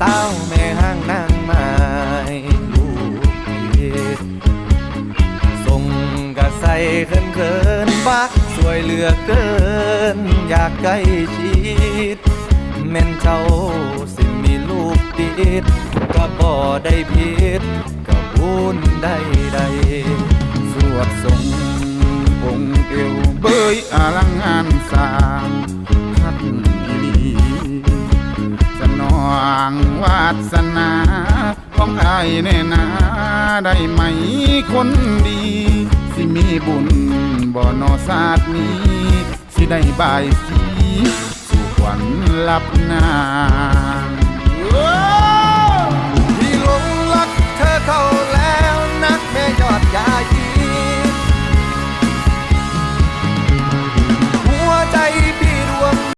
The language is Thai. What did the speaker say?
สาแม่ห้างนางไม้ลูกเฮ็ดส่งกระใสเขินเขินๆบักสวยเหลือเกิน อยากใกล้ชิดแม่นเจ้าสิมีลูกติดก็บ่ได้ผิดก็บุญได้ใดสวดทรงองค์เอวเบยอลังงานสร้างางวาสนาของอายแน่นาได้ไหมคนดี สิมีบุญบ่อนอศาสตร์นี้ สิได้บายสีสู่ขวัญลับนา